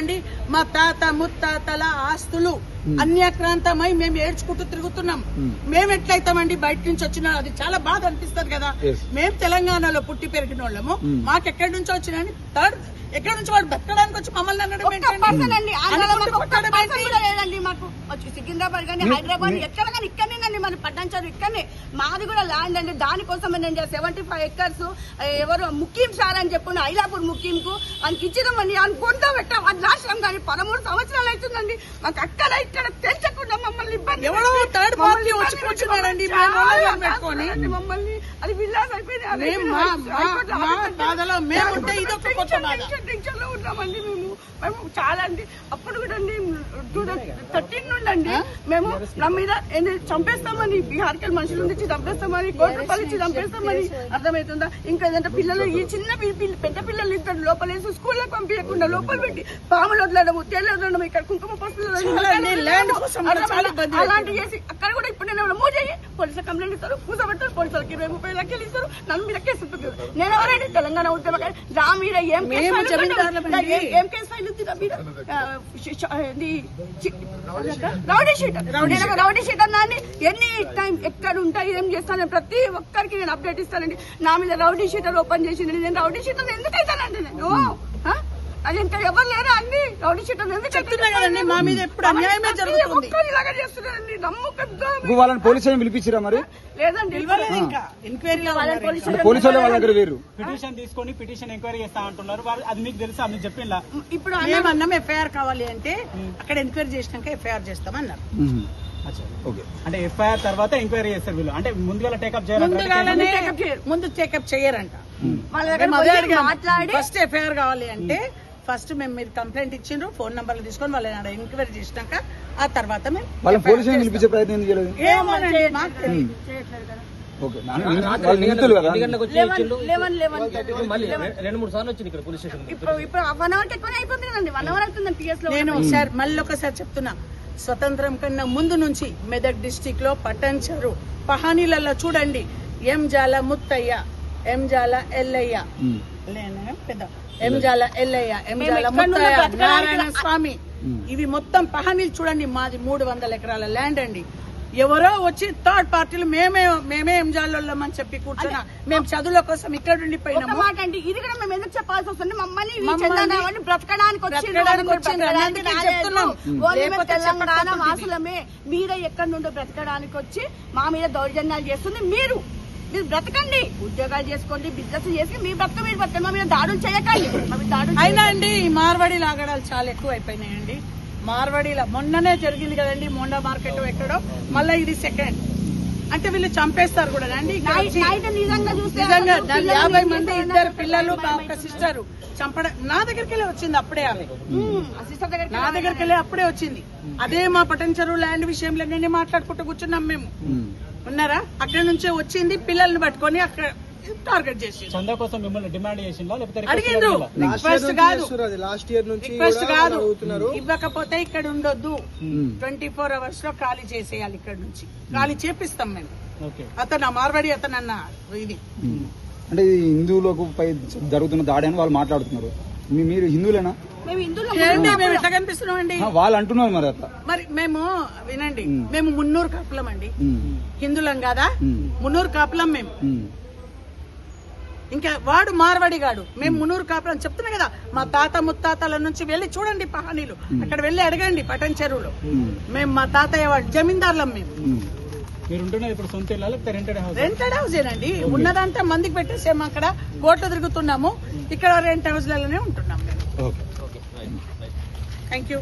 చూడండి మా తాత ముత్తాతల ఆస్తులు అన్యాక్రాంతమై మేము ఏడ్చుకుంటూ తిరుగుతున్నాం. మేము. ఎట్లయితామండి బయట నుంచి వచ్చిన? అది చాలా బాధ అనిపిస్తుంది కదా. మేము తెలంగాణలో పుట్టి పెరిగిన వాళ్ళము. మాకు ఎక్కడి నుంచి వచ్చినాయని థర్డ్ ఎక్కడి నుంచి వాడు బతకడానికి వచ్చి మమ్మల్ని అనడం సికింద్రాబాద్ కానీ హైదరాబాద్ ఎక్కడ కానీ పట్టించారు ఇక్కడనే మాది కూడా ల్యాండ్ అండి దానికోసం నేను సెవెంటీ ఫైవ్ ఎకర్స్ ఎవరు ముఖ్యం సార్ అని చెప్పుండి ఐలాపూర్ ముఖ్యం కు ఆయనకి ఇచ్చినామండి ఆయన కొంత పెట్టాం. అది రాష్ట్రం కానీ పదమూడు సంవత్సరాలు అవుతుందండి. మాకు అక్కడ ఇక్కడ తెచ్చకుండా మమ్మల్ని ఇబ్బంది మమ్మల్ని అది విల్లాస్ అయిపోయింది ఉన్నామండి మేము మేము చాలా అండి. అప్పుడు కూడా అండి థర్టీన్ నుండి అండి మేము నా మీద చంపేస్తామని బీహార్కి మనుషులు నుంచి చంపేస్తామని కోట్రపల్లి నుంచి చంపేస్తామని అర్థమవుతుందా? ఇంకా ఏదంటే పిల్లలు ఈ చిన్న పెద్ద పిల్లలు ఇద్దరు లోపలేసి స్కూల్లోకి పంపించకుండా లోపల పెట్టి పాములు వదలడము తేలు వదలడము ఇక్కడ కుంకుమ? ఇబ్బంది అలాంటి చేసి అక్కడ కూడా ఇప్పుడు నేను మూవ్ చేయి. పోలీసులు కంప్లైంట్ ఇస్తారు కూర్చోబెడతారు పోలీసులకి ఇరవై ముప్పై లక్షలు ఇస్తారు నన్ను మీద కేసు. నేను ఎవరైనా తెలంగాణ ఉద్యమకారి దా మీద ఏం కేసు? ఏం- ఫైల్ రౌడీ ఒక రౌడీ షీటర్ నాన్ని ఎన్ని టైం ఎక్కడ ఉంటాయి ఏం చేస్తాను ప్రతి ఒక్కరికి నేను అప్డేట్ ఇస్తానండి. నా మీద రౌడీ షీటర్ ఓపెన్ చేసింది నేను రౌడీ షీటర్ ఎందుకు అవుతానండి నేను? అది ఇంకా ఎవరు లేరా అండి రౌడీ కదండి, మా మీద ఎప్పుడు అన్యాయమే జరుగుతుంది. ఇలాగా చేస్తున్నారండి. నమ్మకద్దా ఇప్పుడు వాళ్ళని పోలీస్ స్టేషన్ పిలిపించిరా మరి? లేదండి. ఇంకా. వాళ్ళని ఉన్నారు పోలీసు వాళ్ళే దగ్గర వేరు. పిటిషన్ తీసుకొని పిటిషన్ ఎంక్వైరీ చేస్తా అంటున్నారు. వాళ్ళు అది మీకు తెలుసా? మీకు చెప్పిందా ఇప్పుడు అన్న అన్నాం ఎఫ్ఐఆర్ కావాలి అంటే అక్కడ ఎంక్వైరీ చేసినాక ఎఫ్ఐఆర్ చేస్తామన్నారు. అంటే ఎఫ్ఐఆర్ తర్వాత ఎంక్వైరీ చేస్తారు వీళ్ళు. అంటే ముందుగా టేకప్ చేయరు. ముందు చెకప్ చేయరంట. వాళ్ళ దగ్గర. మాట్లాడి ఫస్ట్ ఎఫ్ఐఆర్ కావాలి అంటే ఫస్ట్ మేము మీరు కంప్లైంట్ ఇచ్చిండ్రు ఫోన్ నంబర్లు తీసుకొని వాళ్ళని ఎంక్వైరీ చేసినాక ఆ తర్వాత మేము పిలిపించే ప్రయత్నం చేయలేదు? ఏమోనండి మాకు తెలియదు. మళ్ళీ రె- రెండు మూడు సార్లు వచ్చింది ఇక్కడ పోలీస్ స్టేషన్ ఇప్పుడు ఇప్పుడు వన్ అవర్ ఎక్కువ అయిపోతుంది కదండి. వన్ అవర్ అవుతుంది పిఎస్లో నేను ఒకసారి మళ్ళీ ఒకసారి చెప్తున్నా. స్వతంత్రం కన్నా ముందు నుంచి మెదక్ డిస్టిక్లో పట్టంచరు పహానీలలో చూడండి. ఎం జాల ముత్తయ్య ఎం జాల ఎల్లయ్య. ఎల్లయ్య ముత్తయ్య నారాయణ స్వామి. ఇవి మొత్తం పహానీలు చూడండి మాది మూడు వందల ఎకరాల ల్యాండ్ అండి. ఎవరో వచ్చి థర్డ్ పార్టీలు మేమే మేమే ఎంజాల్లోళ్ళమని చెప్పి కూర్చున్నా మేము చదువుల కోసం ఇక్కడ ఒక ఉండిపోయినాము మాట అండి ఇది కూడా మేము ఎందుకు చెప్పాల్సి వస్తుంది? మమ్మల్ని బ్రతకడానికి తెలంగాణ. వాసులమే. మీరే ఎక్కడి నుండో బ్రతకడానికి వచ్చి మా మీద దౌర్జన్యాలు చేస్తుంది. మీరు మీరు బ్రతకండి. ఉద్యోగాలు చేసుకోండి బిజినెస్ చేసి మీ బ్రతక మీరు బ్రతకండి మా మీద దాడులు చేయకండి. దాడులు అయినా అండి ఈ మార్వాడి లాగడాలు చాలా ఎక్కువ అయిపోయినాయండి. మార్వాడిలో మొన్ననే జరిగింది కదండి మోండా మార్కెట్ ఎక్కడో. మళ్ళీ ఇది సెకండ్ అంటే వీళ్ళు చంపేస్తారు కూడా. అండి నిజంగా యాభై మంది ఇద్దరు పిల్లలు ఒక. సిస్టర్ చంపడం నా దగ్గరికి వెళ్ళి వచ్చింది అప్పుడే ఆమె. ఉమ్, ఆ సిస్టర్ దగ్గరికి నా దగ్గరికి వెళ్ళి అప్పుడే వచ్చింది. అదే మా పటన్ చెరువు ల్యాండ్ విషయంలో నేను మాట్లాడుకుంటూ కూర్చున్నాం మ్మ్. ఉన్నారా? అక్కడ నుంచే వచ్చింది పిల్లల్ని పట్టుకొని అక్కడ టార్గెట్ చేసి చందా కోసం మిమ్మల్ని డిమాండ్ చేసిందా లేకపోతే request అడిగిండ్రు చేసిందా? రిక్వెస్ట్ కాదు. లాస్ట్ ఇయర్ నుంచి రిక్వెస్ట్ కాదు. ఇవ్వకపోతే ఇక్కడ ఉండొద్దు. ట్వంటీ ఫోర్ అవర్స్లో ఖాళీ చేసేయాలి ఇక్కడ నుంచి. ఖాళీ చేపిస్తాం మేము. ఓకే అతను మార్వాడి అతను అన్న ఇది. మ్మ్. అంటే హిందువులకు పై జరుగుతున్న దాడి అని వాళ్ళు మాట్లాడుతున్నారు. మీరు హిందువులేనా? మేము మేము ఎట్లా కనిపిస్తున్నాం అండి ఆ, వాళ్ళు అంటున్నారు మరి అట్లా. మరి మేము వినండి. మేము మున్నూరు కాపులం అండి మ్మ్. హిందువులం కాదా. మున్నూరు కాపులం మేము. ఇంకా వాడు మార్వాడిగాడు మేము మున్నూరు కాపులం. చెప్తున్నా కదా మా తాత ముత్తాతల నుంచి వెళ్ళి చూడండి పహానీలు. అక్కడ వెళ్ళి అడగండి పటన్ చెరువులో మ్మ్. మేము మా తాతయ్య వాడు జమీందారులం మేము. మ్మ్. మీరు ఉంటున్నది ఇప్పుడు సొంత ఇల్లా లేకపోతే రెంటెడ్ హౌస్ రెంటెడ్ హౌస్ ఏనండి ఉన్నదంతా మందికి పెట్టేసాము అక్కడ. కోట్లు తిరుగుతున్నాము. ఇక్కడ రెంట్ హౌస్ లలోనే ఉంటున్నాం మేము. Okay thank you